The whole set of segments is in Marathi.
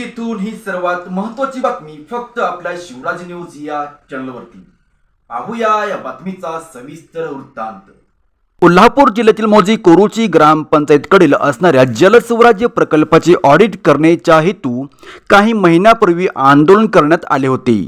नमस्कार ही सर्वात महत्वाची बातमी फक्त आपल्या शिवराज न्यूज या चॅनलवरती पाहूया या बातमीचा सविस्तर वृत्तांत. कोल्हापूर जिल्ह्यातील मौजी कोरुची ग्रामपंचायतकडील असणाऱ्या जलस्वराज्य प्रकल्पाचे ऑडिट करण्याच्या हेतू काही महिन्यापूर्वी आंदोलन करण्यात आले होते.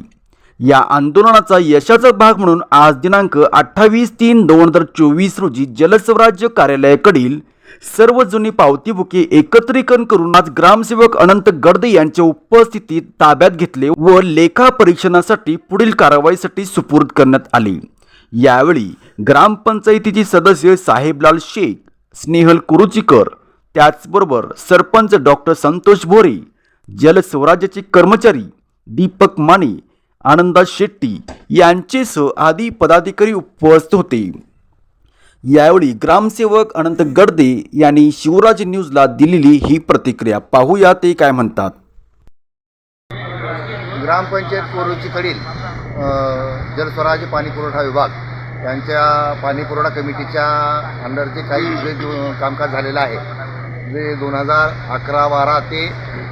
या आंदोलनाचा यशाचा भाग म्हणून आज दिनांक अठ्ठावीस तीन दोन हजार चोवीस रोजी जलस्वराज्य कार्यालयाकडील सर्व जुनी पावती बुके एकत्रीकरण करून आज ग्रामसेवक अनंत गर्दे यांच्या उपस्थितीत ताब्यात घेतले व लेखा परीक्षणासाठी पुढील कारवाईसाठी सुपूर्द करण्यात आले. यावेळी ग्रामपंचायतीचे सदस्य साहेबलाल शेख स्नेहल कुरुचीकर त्याचबरोबर सरपंच डॉक्टर संतोष भोरे जलस्वराज्याचे कर्मचारी दीपक माने आनंदा शेट्टी यांचेसह आदी पदाधिकारी उपस्थित होते. यावेळी ग्रामसेवक अनंत गडदे यांनी शिवराज न्यूजला दिलेली ही प्रतिक्रिया. पाहूया ते काय म्हणतात. ग्रामपंचायत कोरोचीकडील अ, जलस्वराज्य पाणी पुरवठा विभाग यांच्या पाणी पुरवठा कमिटीच्या अंडरचे काही जे कामकाज झालेलं आहे. जे दोन हजार अकरा बारा ते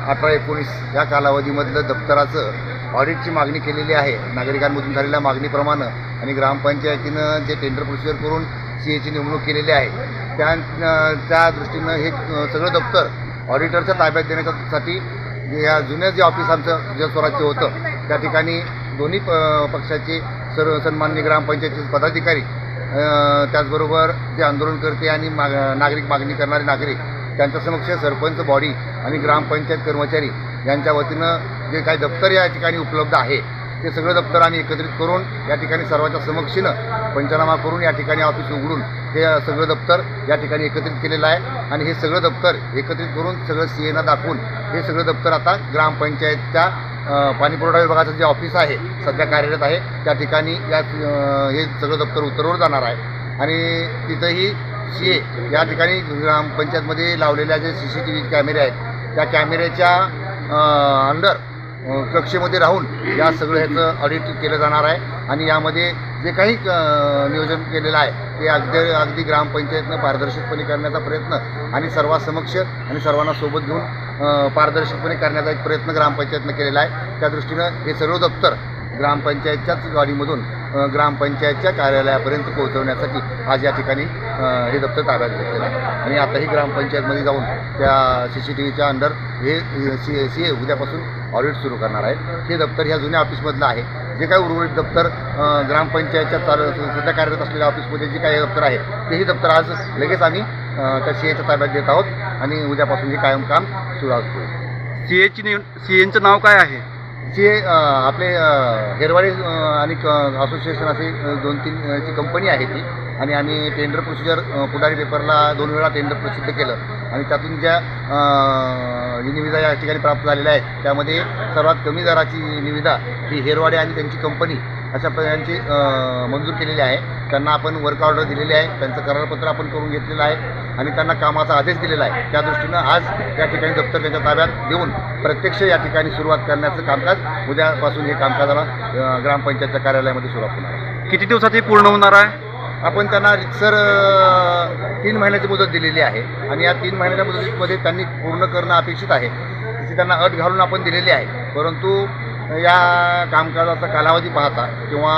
अठरा एकोणीस या कालावधीमधलं दप्तराचं ऑडिटची मागणी केलेली आहे. नागरिकांमधून झालेल्या मागणीप्रमाणे आणि ग्रामपंचायतीनं जे टेंडर प्रोसिजर करून सी एची नेमणूक केलेली आहे. त्या त्या दृष्टीनं हे सगळं दप्तर ऑडिटरच्या ताब्यात देण्यासाठी या जुन्या जे ऑफिस आमचं जे स्वराज्य होतं त्या ठिकाणी दोन्ही प पक्षाचे सर्व सन्मान्य ग्रामपंचायतीचे पदाधिकारी त्याचबरोबर जे आंदोलनकर्ते आणि माग नागरिक मागणी करणारे नागरिक त्यांच्या समक्ष सरपंच बॉडी आणि ग्रामपंचायत कर्मचारी यांच्या वतीनं जे काही दप्तर या ठिकाणी उपलब्ध आहे ते सगळं दप्तर आम्ही एकत्रित करून या ठिकाणी सर्वांच्या समक्षीनं पंचनामा करून या ठिकाणी ऑफिस उघडून हे सगळं दप्तर या ठिकाणी एकत्रित केलेलं आहे. आणि हे सगळं दप्तर एकत्रित करून सगळं सी एना दाखवून हे सगळं दप्तर आता ग्रामपंचायतच्या पाणीपुरवठा विभागाचं जे ऑफिस आहे सध्या कार्यरत आहे त्या ठिकाणी या हे सगळं दप्तर उतरवलं जाणार आहे. आणि तिथंही सी ए या ठिकाणी ग्रामपंचायतमध्ये लावलेल्या जे सी सी टी व्ही कॅमेरे आहेत त्या कॅमेऱ्याच्या अंडर कक्षेमध्ये राहून या सगळं ह्याचं ऑडिट केलं जाणार आहे. आणि यामध्ये जे काही नियोजन केलेलं आहे ते अगदी अगदी ग्रामपंचायतनं पारदर्शकपणे करण्याचा प्रयत्न आणि सर्वांसमक्ष आणि सर्वांना सोबत घेऊन पारदर्शकपणे करण्याचा एक प्रयत्न ग्रामपंचायतनं केलेला आहे. त्या दृष्टीनं हे सर्व दप्तर ग्रामपंचायतच्याच गाडीमधून ग्रामपंचायतच्या कार्यालयापर्यंत पोहोचवण्यासाठी आज या ठिकाणी हे दप्तर ताब्यात घेतलेलं आहे. आणि आताही ग्रामपंचायतमध्ये जाऊन त्या सी सी टी व्हीच्या अंडर हे सी सी ए उद्यापासून ऑडिट सुरू करणार आहेत. हे दप्तर ह्या जुन्या ऑफिसमधलं आहे. जे काही उर्वरित दप्तर ग्रामपंचायतच्या चालू सध्या कार्यरत असलेल्या ऑफिसमध्ये जे काही दप्तर आहे तेही दप्तर आज लगेच आम्ही त्या सी एच्या ताब्यात देत आहोत. आणि उद्यापासून हे कायम काम सुरू असतो सी एची सी एनचं नाव काय आहे? जे आपले हेरवाडी आणि क असोसिएशन असे दोन तीन ची कंपनी आहे ती. आणि आम्ही टेंडर प्रोसिजर पुढारी पेपरला दोन वेळा टेंडर प्रसिद्ध केलं. आणि त्यातून ज्या जी निविदा या ठिकाणी प्राप्त झालेल्या आहेत त्यामध्ये सर्वात कमी दराची निविदा ही हेरवाडे आणि त्यांची कंपनी अशा प्रकारची अ, मंजूर केलेली आहे. त्यांना आपण वर्क ऑर्डर दिलेली आहे. त्यांचं करारपत्र आपण करून घेतलेलं आहे. आणि त्यांना कामाचा आदेश दिलेला आहे. त्या दृष्टीनं आज या ठिकाणी दप्तर त्यांच्या ताब्यात देऊन प्रत्यक्ष या ठिकाणी सुरुवात करण्याचं कामकाज उद्यापासून हे कामकाजाला ग्रामपंचायतच्या कार्यालयामध्ये सुरुवात होणार आहे. किती दिवसात हे पूर्ण होणार आहे? आपण त्यांना सर तीन महिन्याची मुदत दिलेली आहे. आणि या तीन महिन्याच्या मुदतीमध्ये त्यांनी पूर्ण करणं अपेक्षित आहे. तशी त्यांना अट घालून आपण दिलेली आहे. परंतु या कामकाजाचा कालावधी पाहता किंवा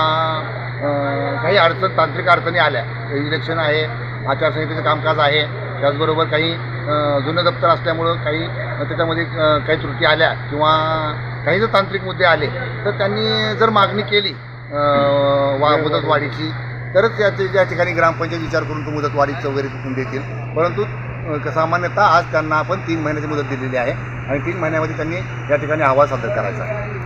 काही अडचण तांत्रिक अडचणी आल्या इलेक्शन आहे आचारसंहितेचं कामकाज आहे त्याचबरोबर काही जुनं दप्तर असल्यामुळं काही त्याच्यामध्ये काही त्रुटी आल्या किंवा काही जर तांत्रिक मुद्दे आले तर त्यांनी जर मागणी केली वा मुदत वाढीची तरच याचे या ठिकाणी ग्रामपंचायत विचार करून तो मुदत वाढीचं वगैरे तिथून देतील. परंतु सामान्यतः आज त्यांना आपण तीन महिन्याची मुदत दिलेली आहे आणि तीन महिन्यामध्ये त्यांनी या ठिकाणी अहवाल सादर करायचा आहे.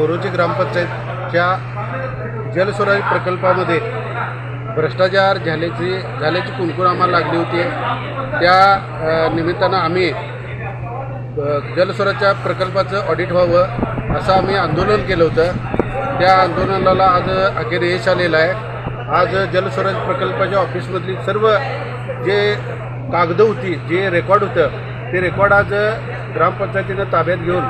कोरोची ग्रामपंचायतच्या जलस्वराज प्रकल्पामध्ये भ्रष्टाचार झाल्याची झाल्याची कुणकुण आम्हाला लागली होती. त्या निमित्तानं आम्ही जलस्वराजच्या प्रकल्पाचं ऑडिट व्हावं असं आम्ही आंदोलन केलं होतं. त्या आंदोलनाला आज अखेर यश आलेलं आहे. आज जलस्वराज प्रकल्पाच्या ऑफिसमधली सर्व जे कागदं होती जे रेकॉर्ड होतं ते रेकॉर्ड आज ग्रामपंचायतीनं ताब्यात घेऊन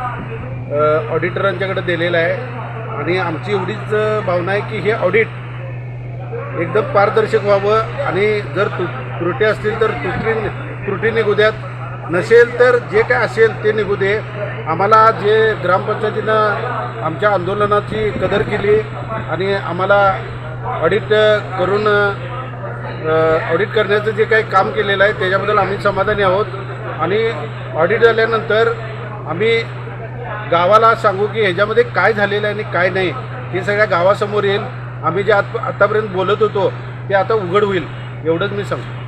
ऑडिटरांच्याकडे दिलेलं आहे. आणि आमची एवढीच भावना आहे की हे ऑडिट एकदम पारदर्शक व्हावं. आणि जर तु त्रुटी असतील तर त्रुटी त्रुटी निघू द्यात. नसेल तर जे काय असेल ते निघू दे. आम्हाला जे ग्रामपंचायतीनं आमच्या आंदोलनाची कदर केली आणि आम्हाला ऑडिट करून ऑडिट करण्याचं जे काही काम केलेलं आहे त्याच्याबद्दल आम्ही समाधानी आहोत. आणि ऑडिट झाल्यानंतर आम्ही गावाला सांगू की ह्याच्यामध्ये काय झालेलं आहे आणि काय नाही हे सगळ्या गावासमोर येईल. आम्ही जे आत आत्तापर्यंत बोलत होतो ते आता उघड होईल. एवढंच मी सांगतो.